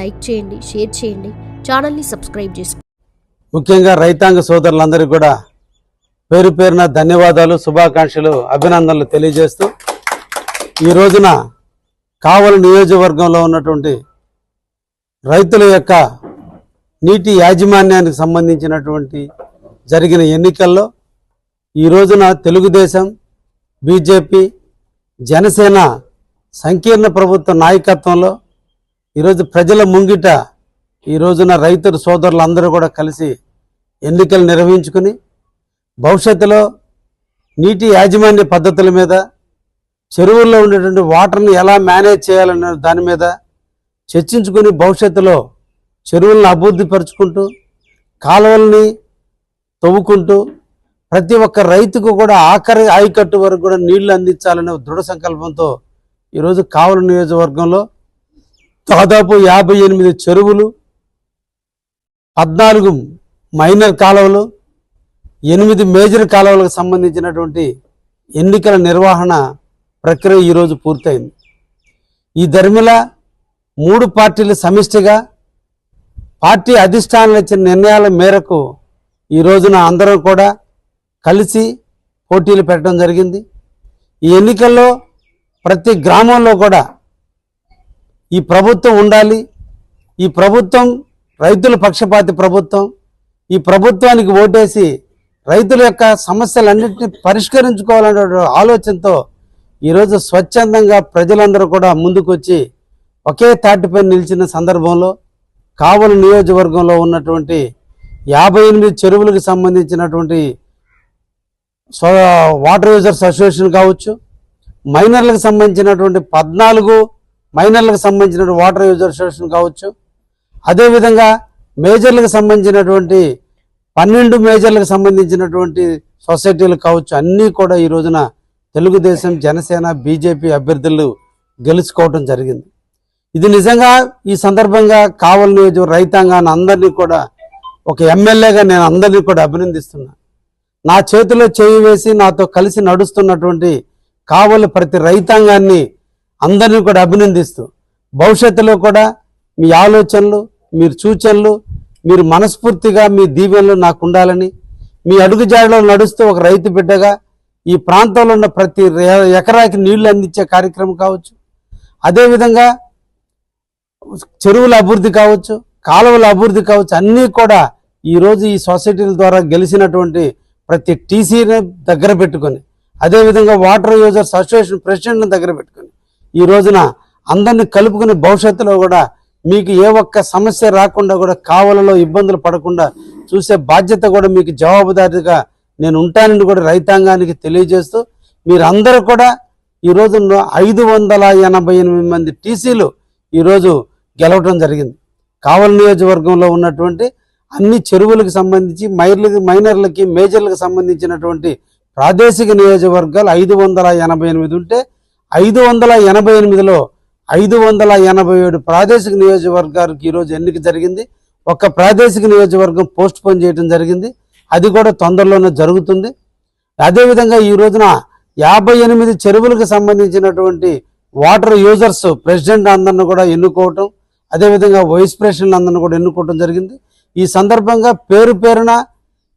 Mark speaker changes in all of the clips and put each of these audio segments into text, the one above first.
Speaker 1: Like చేయండి share చేయండి ఛానల్ని సబ్స్క్రైబ్ చేసుకోండి.
Speaker 2: ముఖ్యంగా రైతాంగ సోదరులందరికీ కూడా పేరు పేరున ధన్యవాదాలు శుభాకాంక్షలు అభినందనలు తెలియజేస్తూ ఈ రోజున కావలి నియోజకవర్గంలో ఉన్నటువంటి రైతుల యొక్క నీటి యాజమాన్యానికి సంబంధించినటువంటి జరిగిన ఎన్నికల్లో ఈ రోజున తెలుగుదేశం బీజేపీ జనసేన సంకీర్ణ ప్రభుత్వ నాయకత్వంలో ఈరోజు ప్రజల ముంగిట ఈ రోజున రైతుల సోదరులందరూ కూడా కలిసి ఎన్నికలు నిర్వహించుకుని భవిష్యత్తులో నీటి యాజమాన్య పద్ధతుల మీద చెరువుల్లో ఉండేటువంటి వాటర్ని ఎలా మేనేజ్ చేయాలనే దాని మీద చర్చించుకుని భవిష్యత్తులో చెరువులను అభివృద్ధి పరుచుకుంటూ కాలువల్ని తవ్వుకుంటూ ప్రతి ఒక్క రైతుకు కూడా ఆఖరి ఆయకట్టు వరకు కూడా నీళ్ళు అందించాలనే దృఢ సంకల్పంతో ఈరోజు కావలి నియోజకవర్గంలో దాదాపు యాభై ఎనిమిది చెరువులు పద్నాలుగు మైనర్ కాలువలు ఎనిమిది మేజర్ కాలువలకు సంబంధించినటువంటి ఎన్నికల నిర్వహణ ప్రక్రియ ఈరోజు పూర్తయింది. ఈ ధర్మిల మూడు పార్టీలు సమిష్టిగా పార్టీ అధిష్టానాలు ఇచ్చిన నిర్ణయాల మేరకు ఈ రోజున అందరం కూడా కలిసి పోటీలు పెట్టడం జరిగింది. ఈ ఎన్నికల్లో ప్రతి గ్రామంలో కూడా ఈ ప్రభుత్వం ఉండాలి. ఈ ప్రభుత్వం రైతుల పక్షపాతి ప్రభుత్వం. ఈ ప్రభుత్వానికి ఓటేసి రైతుల యొక్క సమస్యలన్నింటినీ పరిష్కరించుకోవాలనే ఆలోచనతో ఈరోజు స్వచ్ఛందంగా ప్రజలందరూ కూడా ముందుకొచ్చి ఒకే తాటిపై నిలిచిన సందర్భంలో కావలి నియోజకవర్గంలో ఉన్నటువంటి యాభై ఎనిమిది చెరువులకు సంబంధించినటువంటి వాటర్ యూజర్స్ అసోసియేషన్ కావచ్చు మైనర్లకు సంబంధించినటువంటి పద్నాలుగు మైనర్లకు సంబంధించిన వాటర్ యూజర్ అసోసియేషన్ కావచ్చు. అదేవిధంగా మేజర్లకు సంబంధించినటువంటి పన్నెండు మేజర్లకు సంబంధించినటువంటి సొసైటీలు కావచ్చు. అన్నీ కూడా ఈ రోజున తెలుగుదేశం జనసేన బీజేపీ అభ్యర్థులు గెలుచుకోవటం జరిగింది. ఇది నిజంగా ఈ సందర్భంగా కావలి నియోజక రైతాంగాన్ని అందరినీ కూడా ఒక ఎమ్మెల్యేగా నేను అందరినీ కూడా అభినందిస్తున్నా. నా చేతిలో చేయి వేసి నాతో కలిసి నడుస్తున్నటువంటి కావలి ప్రతి రైతాంగాన్ని అందరినీ కూడా అభినందిస్తూ భవిష్యత్తులో కూడా మీ ఆలోచనలు మీరు సూచనలు మీరు మనస్ఫూర్తిగా మీ దీవెనలు నాకు ఉండాలని మీ అడుగుజాడలో నడుస్తూ ఒక రైతు బిడ్డగా ఈ ప్రాంతంలో ఉన్న ప్రతి ఎకరాకి నీళ్ళు అందించే కార్యక్రమం కావచ్చు. అదేవిధంగా చెరువుల అభివృద్ధి కావచ్చు కాలువల అభివృద్ధి కావచ్చు అన్నీ కూడా ఈరోజు ఈ సొసైటీల ద్వారా గెలిచినటువంటి ప్రతి టీసీని దగ్గర పెట్టుకొని అదేవిధంగా వాటర్ యూజర్స్ అసోసియేషన్ ప్రెసిడెంట్ని దగ్గర పెట్టుకొని ఈ రోజున అందరిని కలుపుకుని భవిష్యత్తులో కూడా మీకు ఏ ఒక్క సమస్య రాకుండా కూడా కావలలో ఇబ్బందులు పడకుండా చూసే బాధ్యత కూడా మీకు జవాబుదారిగా నేను ఉంటానని కూడా రైతాంగానికి తెలియజేస్తూ మీరందరూ కూడా ఈ ఈరోజు ఐదు వందల ఎనభై ఎనిమిది మంది టీసీలు ఈరోజు గెలవటం జరిగింది. కావలి నియోజకవర్గంలో ఉన్నటువంటి అన్ని చెరువులకు సంబంధించి మైర్లకి మైనర్లకి మేజర్లకు సంబంధించినటువంటి ప్రాదేశిక నియోజకవర్గాలు ఐదు వందల ఎనభై ఎనిమిది ఉంటే ఐదు వందల ఎనభై ఎనిమిదిలో ఐదు వందల ఎనభై ఏడు ప్రాదేశిక నియోజకవర్గాలకు ఈరోజు ఎన్నిక జరిగింది. ఒక ప్రాదేశిక నియోజకవర్గం పోస్ట్ పోన్ చేయడం జరిగింది. అది కూడా తొందరలోనే జరుగుతుంది. అదేవిధంగా ఈ రోజున యాభై ఎనిమిది చెరువులకు సంబంధించినటువంటి వాటర్ యూజర్స్ ప్రెసిడెంట్ అందరిని కూడా ఎన్నుకోవటం అదేవిధంగా వైస్ ప్రెసిడెంట్ అందరిని కూడా ఎన్నుకోవటం జరిగింది. ఈ సందర్భంగా పేరు పేరున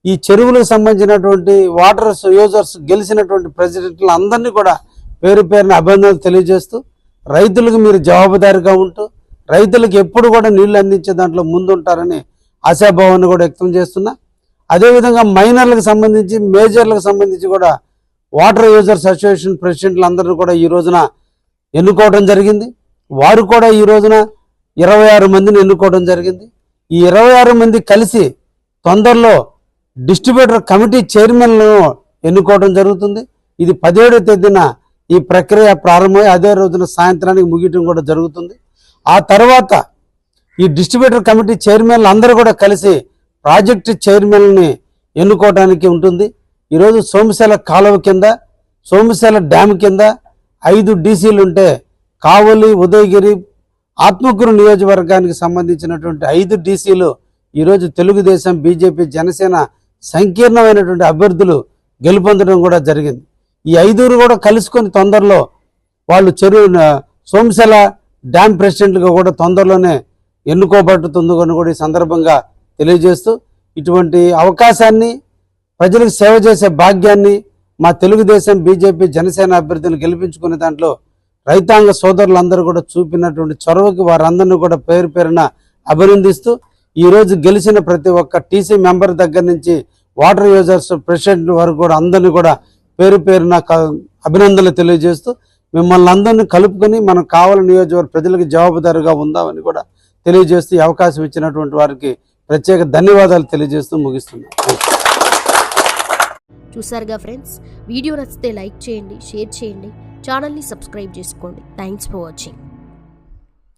Speaker 2: ఈ చెరువులకు సంబంధించినటువంటి వాటర్ యూజర్స్ గెలిచినటువంటి ప్రెసిడెంట్లు అందరినీ కూడా పేరు పేరున అభినందనలు తెలియజేస్తూ రైతులకు మీరు జవాబుదారిగా ఉంటూ రైతులకు ఎప్పుడు కూడా నీళ్ళు అందించే దాంట్లో ముందుంటారని ఆశాభావాన్ని కూడా వ్యక్తం చేస్తున్నా. అదేవిధంగా మైనర్లకు సంబంధించి మేజర్లకు సంబంధించి కూడా వాటర్ యూజర్స్ అసోసియేషన్ ప్రెసిడెంట్లు అందరూ కూడా ఈ రోజున ఎన్నుకోవడం జరిగింది. వారు కూడా ఈ రోజున ఇరవై ఆరు మందిని ఎన్నుకోవడం జరిగింది. ఈ ఇరవై ఆరు మంది కలిసి తొందరలో డిస్ట్రిబ్యూటర్ కమిటీ చైర్మన్లను ఎన్నుకోవడం జరుగుతుంది. ఇది పదిహేడో తేదీన ఈ ప్రక్రియ ప్రారంభమై అదే రోజున సాయంత్రానికి ముగియటం కూడా జరుగుతుంది. ఆ తర్వాత ఈ డిస్ట్రిబ్యూటర్ కమిటీ చైర్మన్లు అందరూ కూడా కలిసి ప్రాజెక్టు చైర్మన్ని ఎన్నుకోవడానికి ఉంటుంది. ఈరోజు సోమశేల కాలువ కింద సోమశేల డ్యామ్ కింద ఐదు డీసీలు ఉంటే కావలి ఉదయగిరి ఆత్మకూరు నియోజకవర్గానికి సంబంధించినటువంటి ఐదు డీసీలు ఈరోజు తెలుగుదేశం బీజేపీ జనసేన సంకీర్ణమైనటువంటి అభ్యర్థులు గెలుపొందడం కూడా జరిగింది. ఈ ఐదుగురు కూడా కలుసుకొని తొందరలో వాళ్ళు చెరువు సోమశల డ్యామ్ ప్రెసిడెంట్గా కూడా తొందరలోనే ఎన్నుకోబడుతుంది అని కూడా ఈ సందర్భంగా తెలియజేస్తూ ఇటువంటి అవకాశాన్ని ప్రజలకు సేవ చేసే భాగ్యాన్ని మా తెలుగుదేశం బీజేపీ జనసేన అభ్యర్థులు గెలిపించుకునే దాంట్లో రైతాంగ సోదరులందరూ కూడా చూపినటువంటి చొరవకి వారందరినీ కూడా పేరు పేరున అభినందిస్తూ ఈరోజు గెలిచిన ప్రతి ఒక్క టీసీ మెంబర్ దగ్గర నుంచి వాటర్ యూజర్స్ ప్రెసిడెంట్ వరకు కూడా అందరినీ కూడా పేరు పేరు నాకు అభినందనలు తెలియజేస్తూ మిమ్మల్ని అందరినీ కలుపుకొని మనం కావాలని నియోజకవర్గ ప్రజలకు జవాబుదారుగా ఉందామని కూడా తెలియజేస్తూ అవకాశం ఇచ్చినటువంటి వారికి ప్రత్యేక ధన్యవాదాలు తెలియజేస్తూ ముగిస్తున్నాం
Speaker 1: చూసారుగా ఫ్రెండ్స్ వీడియో నచ్చితే లైక్ చేయండి షేర్ చేయండి ఛానల్ని సబ్స్క్రైబ్ చేసుకోండి. Thanks for watching